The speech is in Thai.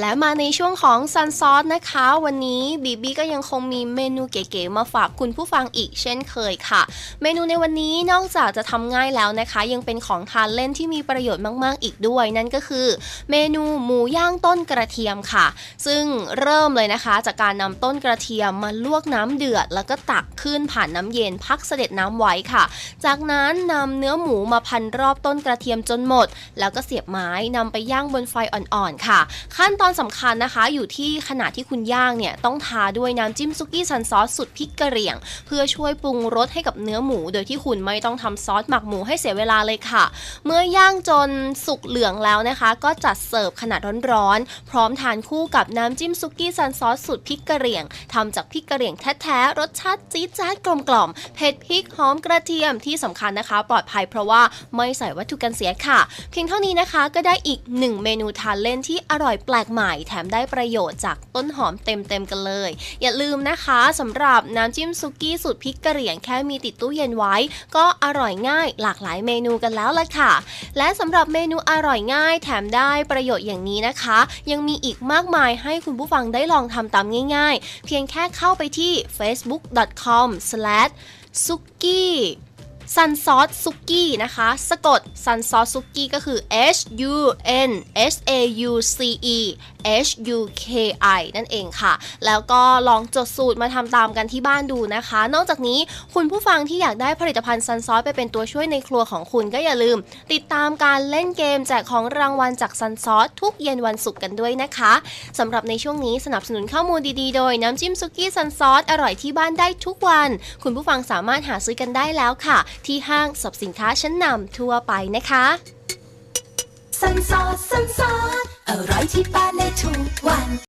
และมาในช่วงของซันซอสนะคะ วันนี้บีบีก็ยังคงมีเมนูเก๋ๆมาฝากคุณผู้ฟังอีกเช่นเคยค่ะ เมนูในวันนี้นอกจากจะทำง่ายแล้วนะคะ ยังเป็นของทานเล่นที่มีประโยชน์มาก ๆ อีกด้วย นั่นก็คือ เมนูหมูย่างต้นกระเทียมค่ะ ซึ่งเริ่มเลยนะคะ จากการนำต้นกระเทียมมาลวกน้ำเดือด แล้วก็ตักขึ้นผ่านน้ำเย็นพักเสด็จน้ำไว้ค่ะ จากนั้นนำเนื้อหมูมาพันรอบต้นกระเทียมจนหมด แล้วก็เสียบไม้นำไปย่างบนไฟอ่อนๆค่ะ ขั้นตอนสำคัญนะคะ อยู่ที่ขณะที่คุณย่างเนี่ยต้องทาด้วยน้ำจิ้มซุกี้ซันซอสสุดพริกกระเหรี่ยง เพื่อช่วยปรุงรสให้กับเนื้อหมู โดยที่คุณไม่ต้องทำซอสหมักหมูให้เสียเวลาเลยค่ะ เมื่อย่างจนสุกเหลืองแล้วนะคะ ก็จัดเสิร์ฟขนาดร้อนๆพร้อมทานคู่กับน้ำจิ้มซุกี้ซันซอสสุดพริกกระเหรี่ยงทำจากพริกกระเหรี่ยงแท้ๆรสชาติจี๊ดจ๊าดกลมๆเผ็ดพริกหอมกระเทียมที่สำคัญนะคะ ปลอดภัยเพราะว่าไม่ใส่วัตถุกันเสียค่ะ เพียงเท่านี้นะคะก็ได้อีกหนึ่งเมนูทานเล่นที่อร่อยแปลกใหม่แถมได้ประโยชน์จากต้นหอมเต็มๆกันเลย อย่าลืมนะคะสำหรับน้ำจิ้มซุกี้สูตรพริกกระเหรี่ยงแค่มีติดตู้เย็นไว้ ก็อร่อยง่ายหลากหลายเมนูกันแล้วล่ะค่ะ และสำหรับเมนูอร่อยง่าย แถมได้ประโยชน์อย่างนี้นะคะ ยังมีอีกมากมายให้คุณผู้ฟังได้ลองทำตามง่าย ๆ เพียงแค่เข้าไปที่ facebook.com s u k i ซันซอสซุกี้นะคะ สะกดซันซอสซุกี้ก็คือ H U N S A U C E H U K I นั่นเองค่ะ แล้วก็ลองจดสูตรมาทำตามกันที่บ้านดูนะคะ นอกจากนี้คุณผู้ฟังที่อยากได้ผลิตภัณฑ์ซันซอสไปเป็นตัวช่วยในครัวของคุณก็อย่าลืม ติดตามการเล่นเกมแจกของรางวัลจากซันซอสทุกเย็นวันศุกร์กันด้วยนะคะสำหรับในช่วงนี้สนับสนุนข้อมูลดีๆ โดยน้ำจิ้มซุกี้ซันซอสอร่อยที่บ้านได้ทุกวัน คุณผู้ฟังสามารถหาซื้อกันได้แล้วค่ะที่ห้างสรรพสินค้าชั้นนำทั่วไปนะคะสันซอสสันซอสอร่อยที่บ้านและทุก